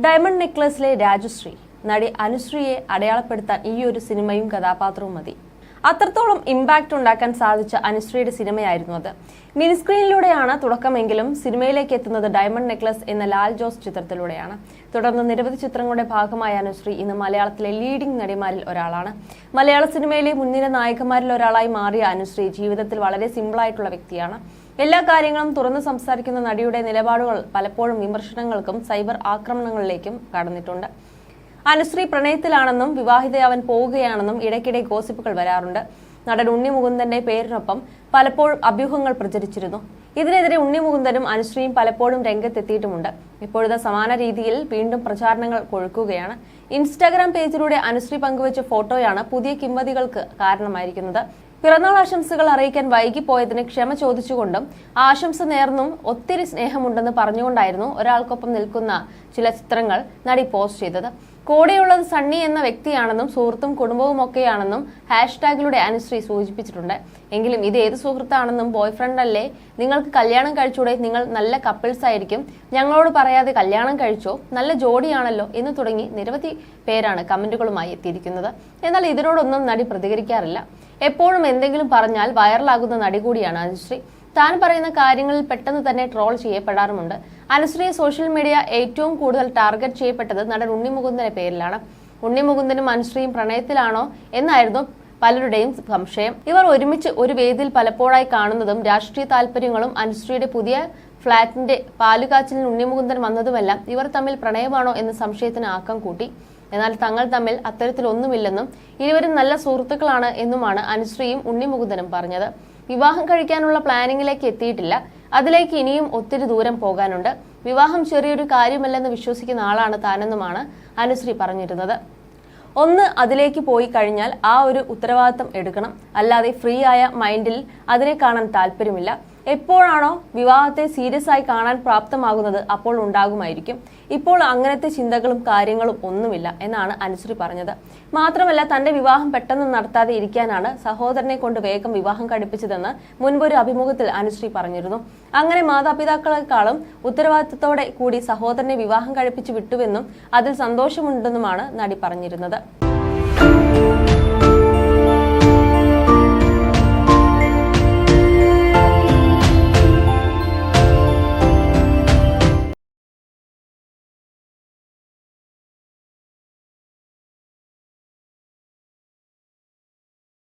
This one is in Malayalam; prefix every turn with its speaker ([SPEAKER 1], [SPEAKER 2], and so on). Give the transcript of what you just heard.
[SPEAKER 1] ഡയമണ്ട് നെക്ലസിലെ രാജശ്രീ നടി അനുശ്രീയെ അടയാളപ്പെടുത്താൻ ഈ ഒരു സിനിമയും കഥാപാത്രവും മതി. അത്രത്തോളം ഇമ്പാക്റ്റ് ഉണ്ടാക്കാൻ സാധിച്ച അനുശ്രീയുടെ സിനിമയായിരുന്നു അത്. മിനിസ്ക്രീനിലൂടെയാണ് തുടക്കമെങ്കിലും സിനിമയിലേക്ക് എത്തുന്നത് ഡയമണ്ട് നെക്ലസ് എന്ന ലാൽ ജോസ് ചിത്രത്തിലൂടെയാണ്. തുടർന്ന് നിരവധി ചിത്രങ്ങളുടെ ഭാഗമായ അനുശ്രീ ഇന്ന് മലയാളത്തിലെ ലീഡിംഗ് നടിമാരിൽ ഒരാളാണ്. മലയാള സിനിമയിലെ മുൻനിര നായകന്മാരിൽ ഒരാളായി മാറിയ അനുശ്രീ ജീവിതത്തിൽ വളരെ സിമ്പിളായിട്ടുള്ള വ്യക്തിയാണ്. എല്ലാ കാര്യങ്ങളും തുറന്ന് സംസാരിക്കുന്ന നടിയുടെ നിലപാടുകൾ പലപ്പോഴും വിമർശനങ്ങൾക്കും സൈബർ ആക്രമണങ്ങളിലേക്കും കടന്നിട്ടുണ്ട്. അനുശ്രീ പ്രണയത്തിലാണെന്നും വിവാഹിതയാവാൻ പോവുകയാണെന്നും ഇടയ്ക്കിടെ ഗോസിപ്പുകൾ വരാറുണ്ട്. നടൻ ഉണ്ണി മുകുന്ദന്റെ പേരിനൊപ്പം പലപ്പോഴും അഭ്യൂഹങ്ങൾ പ്രചരിച്ചിരുന്നു. ഇതിനെതിരെ ഉണ്ണി മുകുന്ദനും അനുശ്രീയും പലപ്പോഴും രംഗത്തെത്തിയിട്ടുമുണ്ട്. ഇപ്പോഴത്തെ സമാന രീതിയിൽ വീണ്ടും പ്രചാരണങ്ങൾ കൊഴുക്കുകയാണ്. ഇൻസ്റ്റാഗ്രാം പേജിലൂടെ അനുശ്രീ പങ്കുവച്ച ഫോട്ടോയാണ് പുതിയ കിംവദികൾക്ക് കാരണമായിരിക്കുന്നത്. പിറന്നാൾ ആശംസകൾ അറിയിക്കാൻ വൈകിപ്പോയതിന് ക്ഷമ ചോദിച്ചുകൊണ്ടും ആശംസ നേർന്നും ഒത്തിരി സ്നേഹമുണ്ടെന്ന് പറഞ്ഞുകൊണ്ടായിരുന്നു ഒരാൾക്കൊപ്പം നിൽക്കുന്ന ചില ചിത്രങ്ങൾ നടി പോസ്റ്റ് ചെയ്തത്. കൂടെയുള്ളത് സണ്ണി എന്ന വ്യക്തിയാണെന്നും സുഹൃത്തും കുടുംബവും ഒക്കെയാണെന്നും ഹാഷ്ടാഗിലൂടെ അനുശ്രീ സൂചിപ്പിച്ചിട്ടുണ്ട്. എങ്കിലും ഇത് ഏത് സുഹൃത്താണെന്നും ബോയ് ഫ്രണ്ട് അല്ലേ? നിങ്ങൾക്ക് കല്യാണം കഴിച്ചൂടെ നിങ്ങൾ നല്ല കപ്പിൾസ് ആയിരിക്കും. ഞങ്ങളോട് പറയാതെ കല്യാണം കഴിച്ചോ? നല്ല ജോഡിയാണല്ലോ എന്ന് തുടങ്ങി നിരവധി പേരാണ് കമന്റുകളുമായി എത്തിയിരിക്കുന്നത്. എന്നാൽ ഇതിനോടൊന്നും നടി പ്രതികരിക്കാറില്ല. എപ്പോഴും എന്തെങ്കിലും പറഞ്ഞാൽ വൈറലാകുന്ന നടി കൂടിയാണ് അനുശ്രീ. താൻ പറയുന്ന കാര്യങ്ങളിൽ പെട്ടെന്ന് തന്നെ ട്രോൾ ചെയ്യപ്പെടാറുമുണ്ട്. അനുശ്രീ സോഷ്യൽ മീഡിയ ഏറ്റവും കൂടുതൽ ടാർഗറ്റ് ചെയ്യപ്പെട്ടത് നടൻ ഉണ്ണിമുകുന്ദന്റെ പേരിലാണ്. ഉണ്ണിമുകുന്ദനും അനുശ്രീയും പ്രണയത്തിലാണോ എന്നായിരുന്നു പലരുടെയും സംശയം. ഇവർ ഒരുമിച്ച് ഒരു വേദിയിൽ പലപ്പോഴായി കാണുന്നതും രാഷ്ട്രീയ താല്പര്യങ്ങളും അനുശ്രീയുടെ പുതിയ ഫ്ളാറ്റിന്റെ പാലുകാച്ചിലിന് ഉണ്ണിമുകുന്ദൻ വന്നതുമെല്ലാം ഇവർ തമ്മിൽ പ്രണയമാണോ എന്ന സംശയത്തിന് ആക്കം കൂട്ടി. എന്നാൽ തങ്ങൾ തമ്മിൽ അത്തരത്തിലൊന്നുമില്ലെന്നും ഇരുവരും നല്ല സുഹൃത്തുക്കളാണ് എന്നുമാണ് അനുശ്രീയും ഉണ്ണിമുകുന്ദനും പറഞ്ഞത്. വിവാഹം കഴിക്കാനുള്ള പ്ലാനിങ്ങിലേക്ക് എത്തിയിട്ടില്ല. അതിലേക്ക് ഇനിയും ഒത്തിരി ദൂരം പോകാനുണ്ട്. വിവാഹം ചെറിയൊരു കാര്യമല്ലെന്ന് വിശ്വസിക്കുന്ന ആളാണ് താനെന്നുമാണ് അനുശ്രീ പറഞ്ഞിരുന്നത്. ഒന്ന് അതിലേക്ക് പോയി കഴിഞ്ഞാൽ ആ ഒരു ഉത്തരവാദിത്തം എടുക്കണം. അല്ലാതെ ഫ്രീ ആയ മൈൻഡിൽ അതിനെ കാണാൻ താല്പര്യമില്ല. എപ്പോഴാണോ വിവാഹത്തെ സീരിയസ് ആയി കാണാൻ പ്രാപ്തമാകുന്നത് അപ്പോൾ ഉണ്ടാകുമായിരിക്കും. ഇപ്പോൾ അങ്ങനത്തെ ചിന്തകളും കാര്യങ്ങളും ഒന്നുമില്ല എന്നാണ് അനുശ്രീ പറഞ്ഞത്. മാത്രമല്ല തന്റെ വിവാഹം പെട്ടെന്ന് നടത്താതെ ഇരിക്കാനാണ് സഹോദരനെ കൊണ്ട് വേഗം വിവാഹം കഴിപ്പിച്ചതെന്ന് മുൻപൊരു അഭിമുഖത്തിൽ അനുശ്രീ പറഞ്ഞിരുന്നു. അങ്ങനെ മാതാപിതാക്കളെക്കാളും ഉത്തരവാദിത്തത്തോടെ കൂടി സഹോദരനെ വിവാഹം കഴിപ്പിച്ചു വിട്ടുവെന്നും അതിൽ സന്തോഷമുണ്ടെന്നുമാണ് നടി പറഞ്ഞിരുന്നത്.